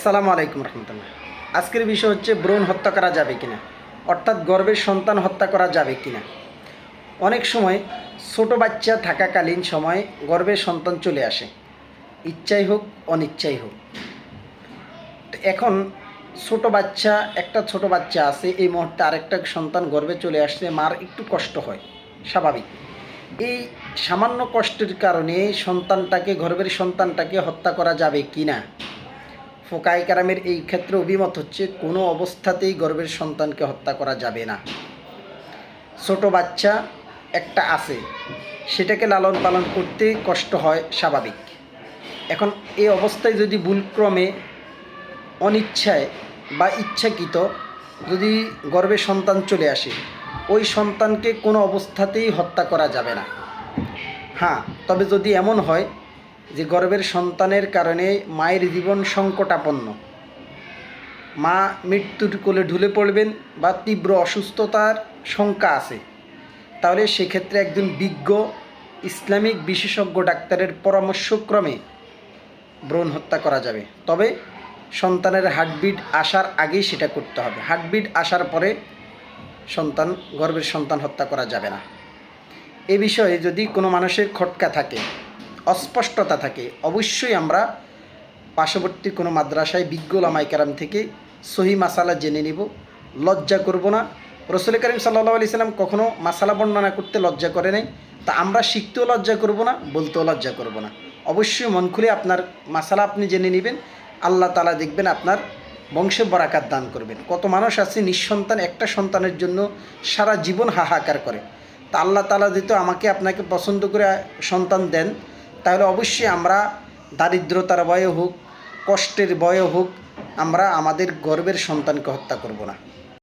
আসসালামু আলাইকুম রহমতুল্লাহ। আজকের বিষয় হচ্ছে, ভ্রূণ হত্যা করা যাবে কিনা? অর্থাৎ গর্ভের সন্তান হত্যা করা যাবে কিনা? অনেক সময় ছোট বাচ্চা থাকাকালীন সময় গর্ভের সন্তান চলে আসে। ইচ্ছাই হোক, অনিচ্ছাই হোক। এখন ছোট বাচ্চা, একটা ছোট বাচ্চা আছে, এই মুহূর্তে আরেকটা সন্তান গর্ভে চলে আসলে মার একটু কষ্ট হয়, স্বাভাবিক। এই সামান্য কষ্টের কারণে সন্তানটাকে, গর্ভের সন্তানটাকে হত্যা করা যাবে কি না ফোকাই কারামের এই ক্ষেত্রে অভিমত হচ্ছে, কোনো অবস্থাতেই গর্বের সন্তানকে হত্যা করা যাবে না। ছোট বাচ্চা একটা আছে, সেটাকে লালন পালন করতে কষ্ট হয়, স্বাভাবিক। এখন এই অবস্থায় যদি ভুলক্রমে, অনিচ্ছায় বা ইচ্ছাকৃত যদি গর্ভে সন্তান চলে আসে, ওই সন্তানকে কোনো অবস্থাতেই হত্যা করা যাবে না। হ্যাঁ তবে যদি এমন হয় যে গর্বের সন্তানের কারণে মায়ের জীবন সংকটাপন্ন। মা মৃত্যুর কোলে ঢুলে পড়বেন বা তীব্র অসুস্থতার শঙ্কা আছে। তাহলে সেক্ষেত্রে একজন বিজ্ঞ, ইসলামিক বিশেষজ্ঞ ডাক্তারের পরামর্শক্রমে ভ্রূণ হত্যা করা যাবে। তবে সন্তানের হার্টবিট আসার আগেই সেটা করতে হবে। হার্টবিট আসার পরে সন্তান গর্ভের সন্তান হত্যা করা যাবে না। এ বিষয়ে যদি কোনো মানুষের খটকা থাকে অস্পষ্টতা থাকে। অবশ্যই আমরা পার্শ্ববর্তী কোনো মাদ্রাসায় বিজ্ঞ লামাইকারাম থেকে সহি মাসালা জেনে নিব, লজ্জা করব না। রসুল করিম সাল্লা আলি সাল্লাম কখনও মাসালা বর্ণনা করতে লজ্জা করে নাই। তা আমরা শিখতেও লজ্জা করব না, বলতেও লজ্জা করব না। অবশ্যই মন খুলে আপনার মাসালা আপনি জেনে নেবেন। আল্লাহ তালা দেখবেন আপনার বংশে বরাকাত দান করবেন। কত মানুষ আছে নিঃসন্তান, একটা সন্তানের জন্য সারা জীবন হাহাকার করে। তা আল্লাহ তালা যেহেতু আমাকে আপনাকে পছন্দ করে সন্তান দেন তাহলে অবশ্যই আমরা দারিদ্রতার বয়ে হোক, কষ্টের বয়ে হোক, আমরা আমাদের গর্বের সন্তানকে হত্যা করব না।